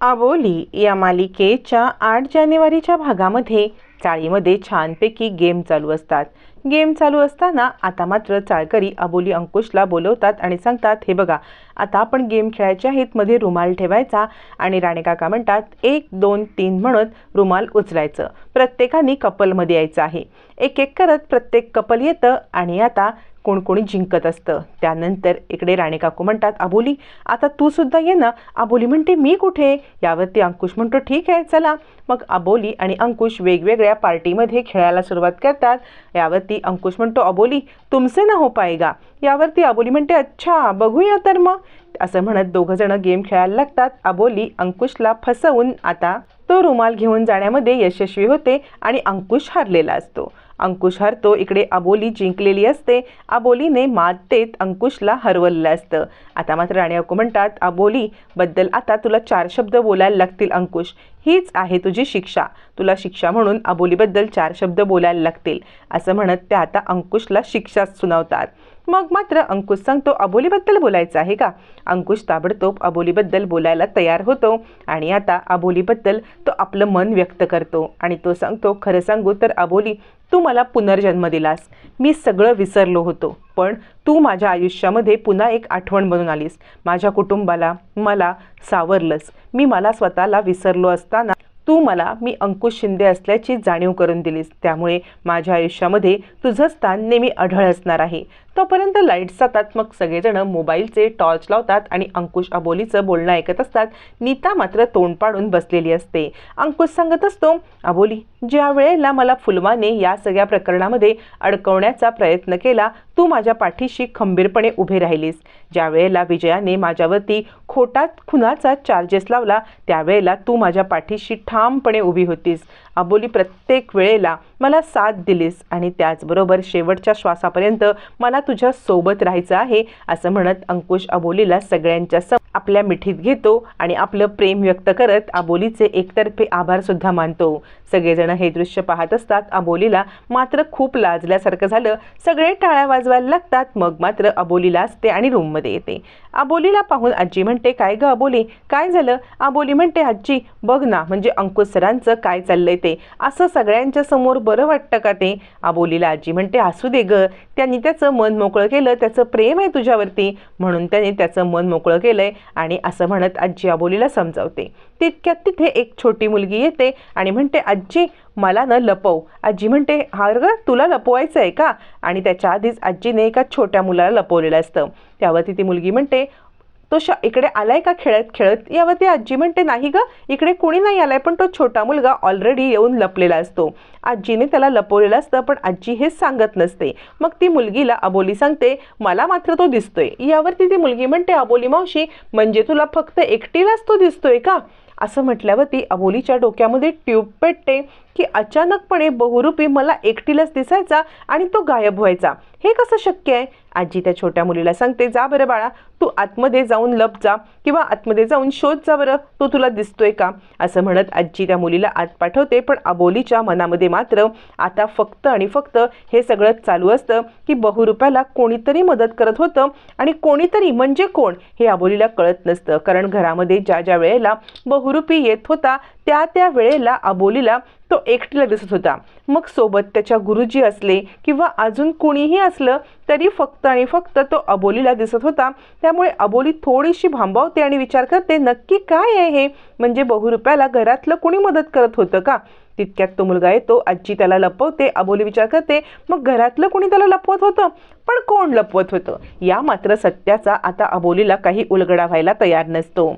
आबोली या मालिकेच्या आठ जानेवारीच्या भागामध्ये चाळीमध्ये छानपैकी गेम चालू असतात. गेम चालू असताना आता मात्र चाळकरी अबोली अंकुशला बोलवतात आणि सांगतात हे बघा आता आपण गेम खेळायचे आहेत मध्ये रुमाल ठेवायचा आणि राणे काका म्हणतात एक दोन तीन म्हणत रुमाल उचलायचं. प्रत्येकाने कपलमध्ये यायचं आहे. एक एक करत प्रत्येक कपल येतं आणि आता कोण कोणी जिंकत असतं. त्यानंतर इकडे राणेकाकू म्हणतात आबोली आता तू सुद्धा ये ना. आबोली म्हणते मी कुठे? यावरती अंकुश म्हणतो ठीक आहे चला. मग आबोली आणि अंकुश वेगवेगळ्या पार्टीमध्ये खेळायला सुरुवात करतात. यावरती अंकुश म्हणतो अबोली तुमसे ना हो पायगा. यावरती अबोली म्हणते अच्छा बघूया तर मग. असं म्हणत दोघं जण गेम खेळायला लागतात. अबोली अंकुशला फसवून आता तो रुमाल घेऊन जाण्यामध्ये यशस्वी होते आणि अंकुश हरलेला असतो. अंकुश हरतो इकडे अबोली जिंकलेली असते. अबोलीने मात देत अंकुशला हरवलेलं असतं. आता मात्र राणी अकू म्हणतात अबोलीबद्दल आता तुला चार शब्द बोलायला लागतील अंकुश. हीच आहे तुझी शिक्षा. तुला शिक्षा म्हणून अबोलीबद्दल चार शब्द बोलायला लागतील. असं म्हणत त्या आता अंकुशला शिक्षा सुनावतात. मग मात्र अंकुश सांगतो अबोलीबद्दल बोलायचं आहे का? अंकुश ताबडतोब अबोलीबद्दल बोलायला तयार होतो आणि आता अबोलीबद्दल तो आपलं मन व्यक्त करतो आणि तो सांगतो खरं सांगू तर अबोली तू मला पुनर्जन्म दिलास. मी सगळं विसरलो होतो पण तू माझ्या आयुष्यामध्ये पुन्हा एक आठवण बनून आलीस. माझ्या कुटुंबाला मला सावरलंस. मी मला स्वतःला विसरलो असताना तू मला मी अंकुश शिंदे असल्याची जाणीव करून दिलीस. त्यामुळे माझ्या आयुष्यामध्ये तुझं स्थान नेहमी अढळ असणार आहे. तोपर्यंत लाईट्स जातात. मग सगळेजण मोबाईलचे टॉर्च लावतात आणि अंकुश अबोलीचं बोलणं ऐकत असतात. नीता मात्र तोंड पाडून बसलेली असते. अंकुश सांगत असतो अबोली ज्या वेळेला मला फुलवाने या सगळ्या प्रकरणामध्ये अडकवण्याचा प्रयत्न केला तू माझ्या पाठीशी खंबीरपणे उभे राहिलीस. ज्या वेळेला विजयाने माझ्यावरती खोटात खुनाचा चार्जेस लावला त्यावेळेला तू माझ्या पाठीशी ठामपणे उभी होतीस. अबोली प्रत्येक वेळेला मला साथ दिलीस आणि त्याचबरोबर शेवटच्या श्वासापर्यंत मला तुझ्या सोबत राहायचं आहे असं म्हणत अंकुश अबोलीला सगळ्यांच्या सम आपल्या मिठीत घेतो आणि आपलं प्रेम व्यक्त करत अबोलीचे एकतर्फे आभार सुद्धा मानतो. सगळेजण हे दृश्य पाहत असतात. अबोलीला मात्र खूप लाजल्यासारखं झालं. सगळे टाळ्या वाजवायला लागतात. मग मात्र अबोलीला असते आणि रूममध्ये येते. अबोलीला पाहून आजी म्हणते काय ग अबोली? काय झालं? अबोली म्हणते आजी बघ ना म्हणजे अंकुश सरांचं काय चाललंय ते असं सगळ्यांच्या समोर बरं वाटतं का ते? आबोलीला आजी म्हणते असू दे ग. त्यांनी त्याचं मन मोकळं केलं. त्याचं प्रेम आहे तुझ्यावरती. म्हणून त्याने त्याचं मन मोकळं केलं आहे आणि असं म्हणत आजी आबोलीला समजावते. तितक्यात तिथे एक छोटी मुलगी येते आणि म्हणते आजी मला न लपव. आजी म्हणते हा ग तुला लपवायचं आहे का? आणि त्याच्या आधीच आजीने एका छोट्या मुलाला लपवलेलं असतं. त्यावरती ती मुलगी म्हणते तो श इकडे आलाय का खेळत खेळत? यावरती आजी म्हणते नाही ग इकडे कोणी नाही आलाय पण तो छोटा मुलगा ऑलरेडी येऊन लपलेला असतो. आजीने त्याला लपवलेलं असतं पण आजी हे सांगत नसते. मग ती मुलगीला अबोली सांगते मला मात्र तो दिसतोय. यावरती ती मुलगी म्हणते अबोली मावशी म्हणजे तुला फक्त एकटीलाच तो दिसतोय का? असं म्हटल्यावरती अबोलीच्या डोक्यामध्ये ट्यूब पेटते की अचानकपणे बहुरूपी मला एकटीलाच दिसायचा आणि तो गायब व्हायचा. हे कसं शक्य आहे? आजी त्या छोट्या मुलीला सांगते जा बरं बाळा तू आतमध्ये जाऊन लप जा किंवा आतमध्ये जाऊन शोध जा बरं तो तुला दिसतोय का? असं म्हणत आजी त्या मुलीला आत पाठवते पण अबोलीच्या मनामध्ये मात्र आता फक्त आणि फक्त हे सगळं चालू असतं की बहुरूपाला कोणीतरी मदत करत होतं आणि कोणीतरी म्हणजे कोण हे अबोलीला कळत नसतं. कारण घरामध्ये ज्या ज्या वेळेला बहुरूपी येत होता त्या त्या वेळेला अबोलीला तो एकटीला दिसत होता. मग सोबत त्याच्या गुरुजी असले किंवा अजून कुणीही असलं तरी फक्त आणि फक्त तो अबोलीला दिसत होता. त्यामुळे अबोली थोडीशी भांबावते आणि विचार करते नक्की काय आहे हे? म्हणजे बहुरुपयाला घरातलं कोणी मदत करत होतं का? तितक्यात तो मुलगा येतो आजी त्याला लपवते अबोली विचार करते मग घरातलं कोणी त्याला लपवत होतं? पण कोण लपवत होतं? या मात्र सत्याचा आता अबोलीला काही उलगडा व्हायला तयार नसतो.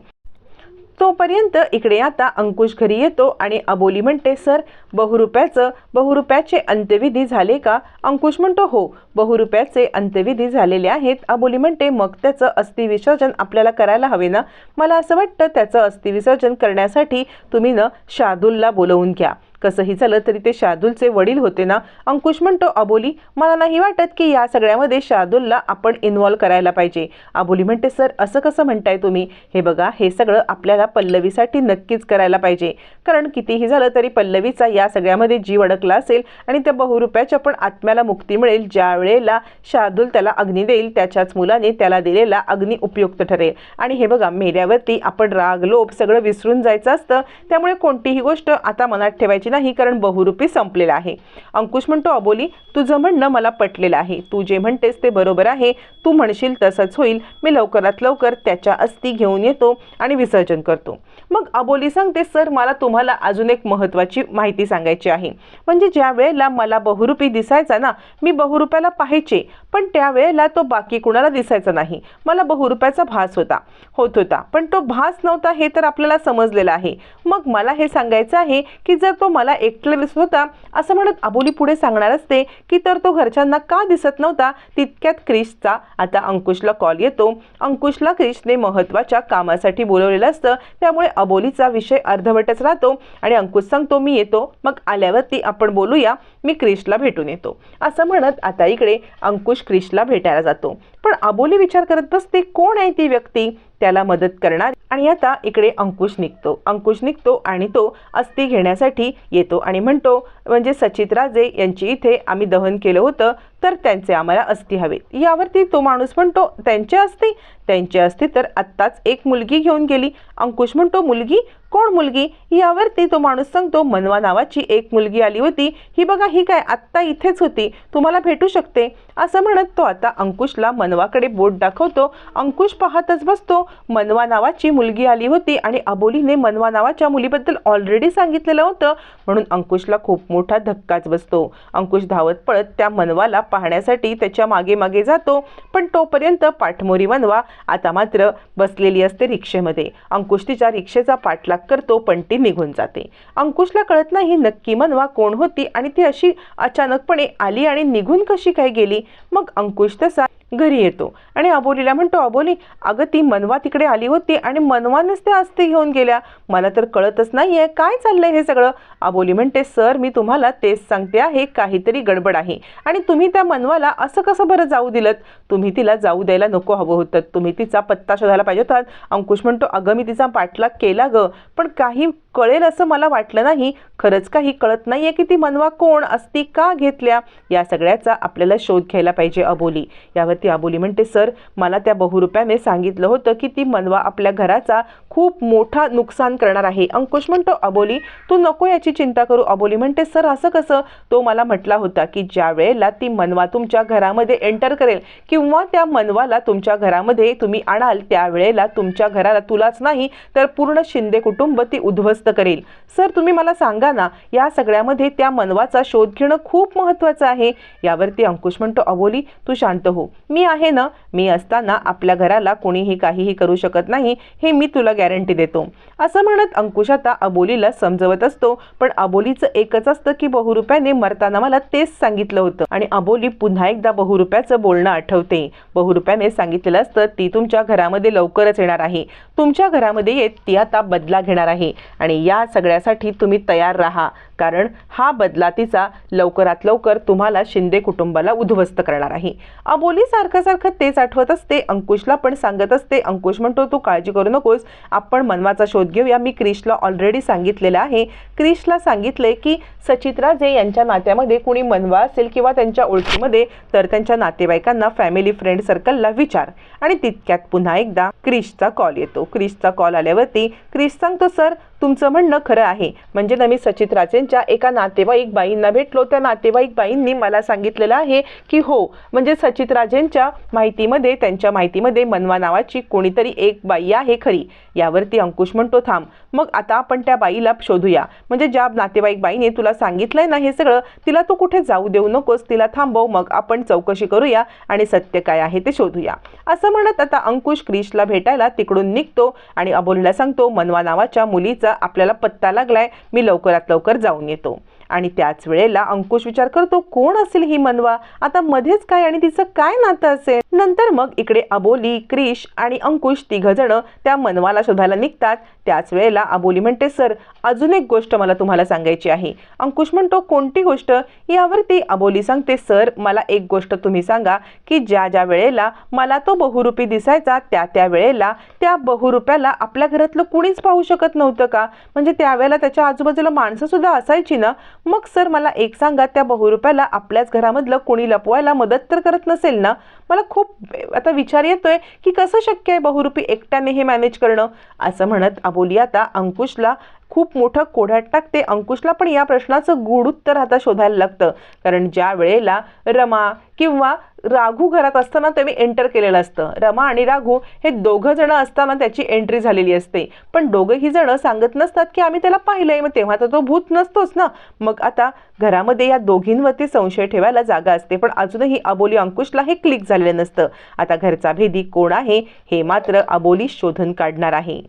तोपर्यंत इकडे आता अंकुश घरी येतो आणि अबोली म्हणते सर बहुरुप्याचं बहुरुप्याचे अंत्यविधी झाले का? अंकुश म्हणतो हो बहुरुप्याचे अंत्यविधी झालेले आहेत. अबोली म्हणते मग त्याचं अस्थि विसर्जन आपल्याला करायला हवे ना? मला असं वाटतं त्याचं अस्थि विसर्जन करण्यासाठी तुम्ही न शादुलला बोलवून घ्या. कसंही झालं तरी ते शार्दूलचे वडील होते ना? अंकुश म्हणतो अबोली मला नाही वाटत की या सगळ्यामध्ये शार्दूलला आपण इन्व्हॉल्व करायला पाहिजे. अबोली म्हणते सर असं कसं म्हणताय तुम्ही? हे बघा हे सगळं आपल्याला पल्लवीसाठी नक्कीच करायला पाहिजे. कारण कितीही झालं तरी पल्लवीचा या सगळ्यामध्ये जीव अडकला असेल आणि त्या बहुरुप्याच्या पण आत्म्याला मुक्ती मिळेल. ज्या वेळेला शार्दूल त्याला अग्नी देईल त्याच्याच मुलाने त्याला दिलेला अग्नी उपयुक्त ठरेल. आणि हे बघा मेल्यावरती आपण राग लोभ सगळं विसरून जायचं असतं. त्यामुळे कोणतीही गोष्ट आता मनात ठेवायची नाही कारण बहुरूपी संपलेला आहे. अंकुश म्हणतो अबोली तुझं म्हणणं मला पटलेलं आहे. तू जे म्हणतेस ते बरोबर आहे. तू म्हणशील तसंच होईल. मी लवकरात लवकर त्याच्या अस्थी घेऊन येतो आणि विसर्जन करतो. मग अबोली सांगते सर मला तुम्हाला अजून एक महत्त्वाची माहिती सांगायची आहे. म्हणजे ज्या वेळेला मला बहुरूपी दिसायचा ना मी बहुरूप्याला पाहायचे. पण त्यावेळेला तो बाकी कुणाला दिसायचा नाही. मला बहुरूप्याचा भास होता. होत होता. पण तो भास नव्हता हे तर आपल्याला समजलेलं आहे. मग मला हे सांगायचं आहे की जर तो मला एकट्याला दिसत होता असं म्हणत अबोली पुढे सांगणार असते की तर तो घरच्यांना का दिसत नव्हता? तितक्यात क्रिशचा आता अंकुशला कॉल येतो. अंकुशला क्रिशने महत्त्वाच्या कामासाठी बोलवलेलं असतं. त्यामुळे अबोलीचा विषय अर्धवटच राहतो आणि अंकुश सांगतो मी येतो. मग आल्यावरती आपण बोलूया. मी क्रिशला भेटून येतो. असं म्हणत आता इकडे अंकुश क्रिशला भेटायला जातो. पण अबोली विचार करत बसते कोण आहे ती व्यक्ती? त्याला मदत करणार आणि आता इकडे अंकुश निघतो. अंकुश निघतो आणि तो अस्थि घेण्यासाठी येतो आणि म्हणतो म्हणजे सचित राजे यांची इथे आम्ही दहन केलं होतं तर त्यांचे आम्हाला अस्थि हवे. यावरती तो माणूस म्हणतो त्यांचे असते त्यांची असते तर आत्ताच एक मुलगी घेऊन गेली. अंकुश म्हणतो मुलगी? कोण मुलगी? यावरती तो माणूस सांगतो मनवा नावाची एक मुलगी आली होती. ही बघा ही काय आत्ता इथेच होती. तुम्हाला भेटू शकते. असं म्हणत तो आता अंकुशला मनवाकडे बोट दाखवतो. अंकुश पाहतच बसतो मनवा नावाची मुलगी आली होती आणि अबोलीने मनवा नावाच्या मुलीबद्दल ऑलरेडी सांगितलेलं होतं. म्हणून अंकुशला खूप मोठा धक्काच बसतो. अंकुश धावत पळत त्या मनवाला पाहण्यासाठी त्याच्यामागे मागे जातो पण तोपर्यंत पाठमोरी मनवा आता मात्र बसलेली असते रिक्षेमध्ये. अंकुश तिच्या रिक्षेचा पाठलाग करतो पण ती निघून जाते. अंकुशला कळत नाही नक्की मनवा कोण होती आणि ती अशी अचानकपणे आली आणि निघून कशी काय गेली? मग अंकुश तसा घरी येतो. आणि अबोलीला म्हणतो अबोली अगं ती मनवा तिकडे आली होती आणि मनवानच त्या अस्थि घेऊन गेल्या. मला तर कळतच नाही आहे काय चाललंय हे सगळं. अबोली म्हणते सर मी तुम्हाला तेच सांगते आहे काहीतरी गडबड आहे. आणि तुम्ही त्या मनवाला असं कसं बरं जाऊ दिलं तुम्ही तिला जाऊ द्यायला नको हवं होतं. तुम्ही तिचा पत्ता शोधायला पाहिजे होता. अंकुश म्हणतो अगं मी तिचा पाठलाग केला गं. पण काही कळेल असं मला वाटलं नाही. खरंच काही कळत नाही आहे की ती मनवा कोण असती का घेतल्या? या सगळ्याचा आपल्याला शोध घ्यायला पाहिजे अबोली यावर यावरती अबोली म्हणते सर मला त्या बहुरुप्याने सांगितलं होतं की ती मनवा आपल्या घराचा खूप मोठा नुकसान करणार आहे. अंकुश म्हणतो अबोली तू नको याची चिंता करू. अबोली म्हणते सर असं कसं? तो मला म्हटला होता की ज्या वेळेला ती मनवा तुमच्या घरामध्ये एंटर करेल किंवा त्या मनवाला तुमच्या घरामध्ये तुम्ही आणाल त्यावेळेला तुमच्या घराला तुलाच नाही तर पूर्ण शिंदे कुटुंब ती उद्ध्वस्त करेल. सर तुम्ही मला सांगा ना या सगळ्यामध्ये त्या मनवाचा शोध घेणं खूप महत्त्वाचं आहे. यावरती अंकुश म्हणतो अबोली तू शांत हो. मी आहे ना मी असताना आपल्या घराला कोणीही काहीही करू शकत नाही हे मी तुला गॅरंटी देतो. असं म्हणत अंकुश आता अबोलीला समजवत असतो पण अबोलीचं एकच असतं की बहुरुप्याने मरताना मला तेच सांगितलं होतं. आणि अबोली पुन्हा एकदा बहुरुप्याचं बोलणं आठवते. बहुरुप्याने सांगितलेलं असतं ती तुमच्या घरामध्ये लवकरच येणार आहे. तुमच्या घरामध्ये येत ती आता बदला घेणार आहे. आणि या सगळ्यासाठी तुम्ही तयार राहा. कारण हा बदला तिचा लवकरात लवकर तुम्हाला शिंदे कुटुंबाला उद्ध्वस्त करणार आहे. अबोली सारखं सारखं तेच आठवत असते. अंकुशला पण सांगत असते अंकुश म्हणतो तू काळजी करू नकोस. आपण मनवाचा शोध घेऊया. मी क्रिशला ऑलरेडी सांगितलेलं आहे. क्रिशला सांगितले की सचित्रा जे यांच्या नात्यामध्ये कुणी मनवा असेल किंवा त्यांच्या ओळखीमध्ये तर त्यांच्या नातेवाईकांना फॅमिली फ्रेंड सर्कलला विचार. आणि तितक्यात पुन्हा एकदा क्रिशचा कॉल येतो. क्रिशचा कॉल आल्यावरती क्रिश सांगतो सर तुमचं म्हणणं खरं आहे. म्हणजे ना मी सचित राजेंच्या एका नातेवाईक बाईंना भेटलो. त्या नातेवाईक बाईंनी मला सांगितलेलं आहे की हो म्हणजे सचित राजेंच्या माहितीमध्ये त्यांच्या माहितीमध्ये मनवा नावाची कोणीतरी एक बाई आहे खरी. यावरती अंकुश म्हणतो थांब मग आता आपण त्या बाईला शोधूया. म्हणजे ज्या नातेवाईक बाईने तुला सांगितलंय ना हे सगळं तिला तू कुठे जाऊ देऊ नकोस तिला थांबव मग आपण चौकशी करूया आणि सत्य काय आहे ते शोधूया. असं म्हणत आता अंकुश क्रिशला भेटायला तिकडून निघतो आणि अबोलीला सांगतो मनवा नावाच्या मुलीचा आपल्याला पत्ता लागलाय मी लवकरात लवकर जाऊन येतो. आणि त्याच वेळेला अंकुश विचार करतो कोण असेल ही मनवा? आता मध्येच काय आणि तिचं काय नातं असेल? नंतर मग इकडे अबोली क्रिश आणि अंकुश तिघ जण त्या मनवाला शोधायला निघतात. त्याच वेळेला अबोली म्हणते सर अजून एक गोष्ट मला तुम्हाला सांगायची आहे. अंकुश म्हणतो कोणती गोष्ट? यावरती अबोली सांगते सर मला एक गोष्ट तुम्ही सांगा की ज्या ज्या वेळेला मला तो बहुरूपी दिसायचा त्या त्या वेळेला त्या बहुरूप्याला आपल्या घरातलं कुणीच पाहू शकत नव्हतं का? म्हणजे त्यावेळेला त्याच्या आजूबाजूला माणसं सुद्धा असायची ना? मग सर मला एक सांगा त्या बहुरुप्याला आपल्याच घरामधलं कोणी लपवायला मदत तर करत नसेल ना? मला खूप आता विचार येतोय की कसं शक्य आहे बहुरूपी एकट्याने हे मॅनेज करणं? असं म्हणत अबोली आता अंकुशला खूप मोठं कोढ्यात टाकते. अंकुशला पण या प्रश्नाचं गूढ उत्तर आता शोधायला लागतं. कारण ज्या वेळेला रमा किंवा राघू घरात असताना त्यांनी एंटर केलेलं असतं. रमा आणि राघू हे दोघं जण असताना त्याची एंट्री झालेली असते. पण दोघंही जण सांगत नसतात की आम्ही त्याला पाहिलंय. मग तेव्हा तर तो भूत नसतोच ना. मग आता घरामध्ये या दोघींवरती संशय ठेवायला जागा असते. पण अजूनही अबोली अंकुशला हे क्लिक झालेलं नसतं. आता घरचा भेदी कोण आहे हे मात्र अबोली शोधून काढणार आहे.